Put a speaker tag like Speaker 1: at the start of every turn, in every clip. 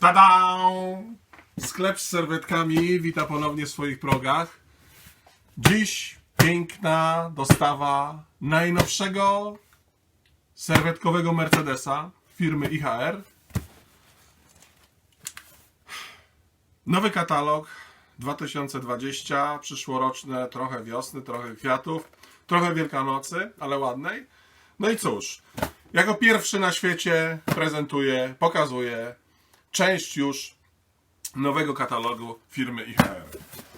Speaker 1: Tada! Sklep z serwetkami wita ponownie w swoich progach. Dziś piękna dostawa najnowszego serwetkowego Mercedesa firmy IHR. Nowy katalog 2020, przyszłoroczne, trochę wiosny, trochę kwiatów, trochę Wielkanocy, ale ładnej. No i cóż, jako pierwszy na świecie prezentuję, pokazuję część już nowego katalogu firmy IHR.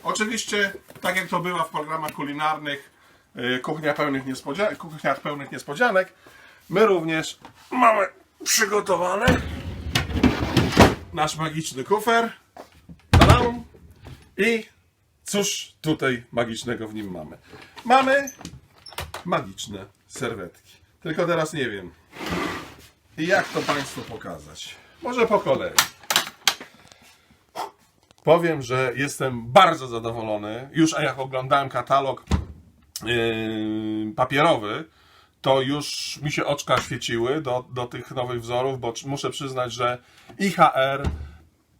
Speaker 1: Oczywiście, tak jak to bywa w programach kulinarnych, yy, kuchnia pełnych niespodzianek, kuchniach pełnych niespodzianek, my również mamy przygotowany nasz magiczny kufer. Tadam! I cóż tutaj magicznego w nim mamy? Mamy magiczne serwetki. Tylko teraz nie wiem, jak to Państwu pokazać. Może po kolei. Powiem, że jestem bardzo zadowolony. Już jak oglądałem katalog yy, papierowy, to już mi się oczka świeciły do, do tych nowych wzorów, bo muszę przyznać, że IHR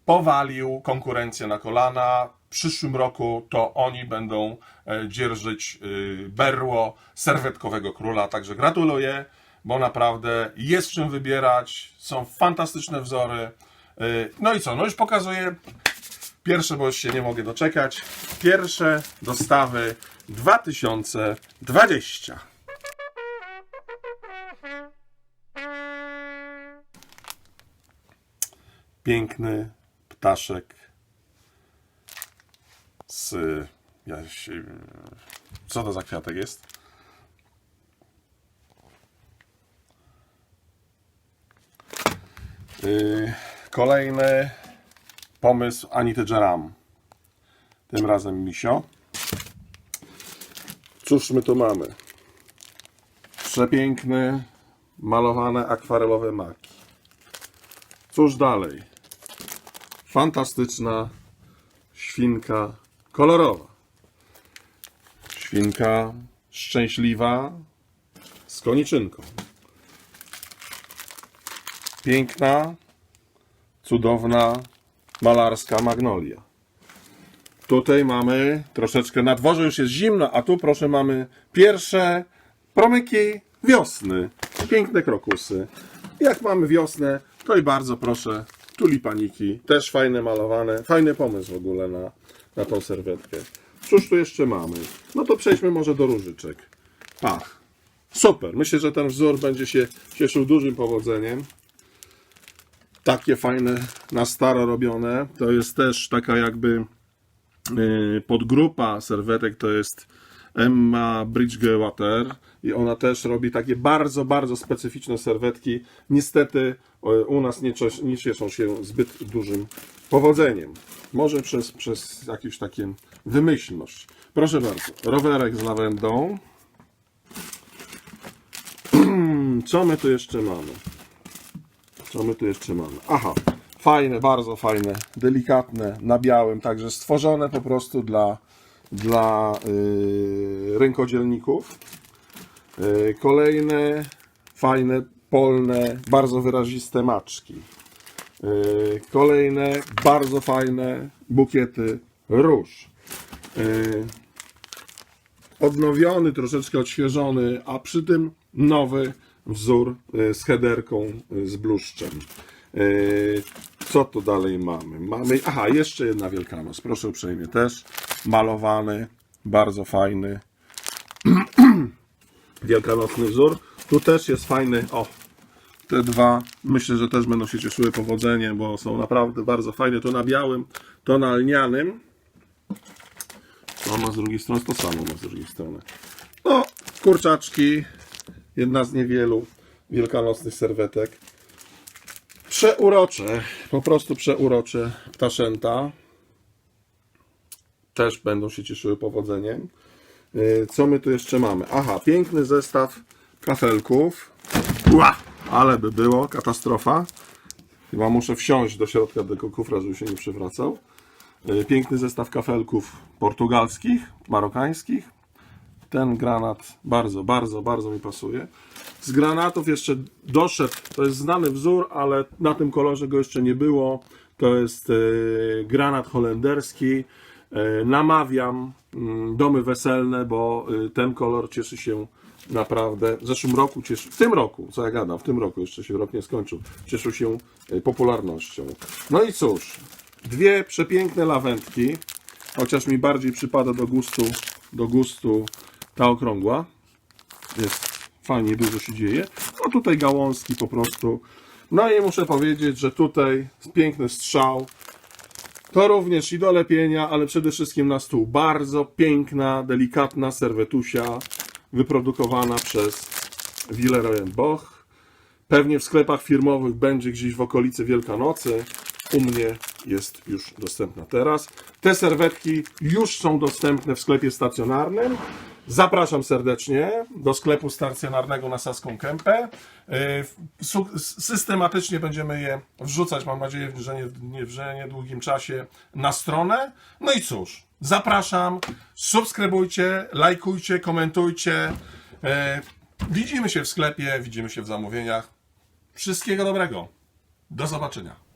Speaker 1: powalił konkurencję na kolana. W przyszłym roku to oni będą e, dzierżyć e, berło serwetkowego króla. Także gratuluję, bo naprawdę jest czym wybierać. Są fantastyczne wzory. E, No i co? No już pokazuję pierwsze, bo już się nie mogę doczekać. Pierwsze dostawy 2020. Piękny ptaszek z. Co to za kwiatek jest? Kolejny pomysł Anity Jeram. Tym razem misio. Cóż my tu mamy? Przepiękne, malowane akwarelowe maki. Cóż dalej? Fantastyczna świnka kolorowa. Świnka szczęśliwa z koniczynką. Piękna, cudowna, malarska magnolia. Tutaj mamy troszeczkę, na dworze już jest zimno, a tu proszę mamy pierwsze promyki wiosny. Piękne krokusy. Jak mamy wiosnę, to i bardzo proszę tulipaniki, też fajne malowane, fajny pomysł w ogóle na, na tą serwetkę. Cóż tu jeszcze mamy? No to przejdźmy może do różyczek. Pach. Super. Myślę, że ten wzór będzie się cieszył dużym powodzeniem. Takie fajne, na staro robione. To jest też taka jakby yy, podgrupa serwetek, to jest Emma Bridgewater i ona też robi takie bardzo, bardzo specyficzne serwetki. Niestety u nas nie, nie cieszą się zbyt dużym powodzeniem. Może przez, przez jakąś taką wymyślność. Proszę bardzo, rowerek z lawendą. Co my tu jeszcze mamy? Co my tu jeszcze mamy? Aha, fajne, bardzo fajne, delikatne, na białym, także stworzone po prostu dla, dla yy, rękodzielników. Yy, kolejne, fajne, polne, bardzo wyraziste maczki. Yy, kolejne, bardzo fajne bukiety róż. Yy, odnowiony, troszeczkę odświeżony, a przy tym nowy wzór y, z headerką y, z bluszczem. Y, Co tu dalej mamy? Mamy, aha, jeszcze jedna Wielkanoc, proszę uprzejmie, też malowany, bardzo fajny wielkanocny wzór. Tu też jest fajny, o, te dwa, myślę, że też będą się cieszyły powodzeniem, bo są naprawdę bardzo fajne, to na białym, to na lnianym. To ma z drugiej strony, to samo ma z drugiej strony. No, kurczaczki, jedna z niewielu wielkanocnych serwetek. Przeurocze, po prostu przeurocze ptaszęta. Też będą się cieszyły powodzeniem. Yy, Co my tu jeszcze mamy? Aha, piękny zestaw kafelków. Ła, ale by było, katastrofa. Chyba muszę wsiąść do środka tego kufra, żeby się nie przewracał. Yy, Piękny zestaw kafelków portugalskich, marokańskich. Ten granat bardzo, bardzo, bardzo mi pasuje. Z granatów jeszcze doszedł, to jest znany wzór, ale na tym kolorze go jeszcze nie było. To jest e, granat holenderski. E, namawiam mm, domy weselne, bo e, ten kolor cieszy się naprawdę. W zeszłym roku cieszy, w tym roku, co ja gadam, w tym roku jeszcze się rok nie skończył, cieszył się popularnością. No i cóż, dwie przepiękne lawendki, chociaż mi bardziej przypada do gustu, do gustu ta okrągła. Jest fajnie, dużo się dzieje. No tutaj gałązki po prostu. No i muszę powiedzieć, że tutaj piękny strzał. To również i do lepienia, ale przede wszystkim na stół. Bardzo piękna, delikatna serwetusia wyprodukowana przez Willeroy Boch. Pewnie w sklepach firmowych będzie gdzieś w okolicy Wielkanocy. U mnie jest już dostępna teraz. Te serwetki już są dostępne w sklepie stacjonarnym. Zapraszam serdecznie do sklepu stacjonarnego na Saską Kępę. Su- Systematycznie będziemy je wrzucać, mam nadzieję, że nie, że niedługim czasie na stronę. No i cóż, zapraszam, subskrybujcie, lajkujcie, komentujcie. Yy, Widzimy się w sklepie, widzimy się w zamówieniach. Wszystkiego dobrego. Do zobaczenia.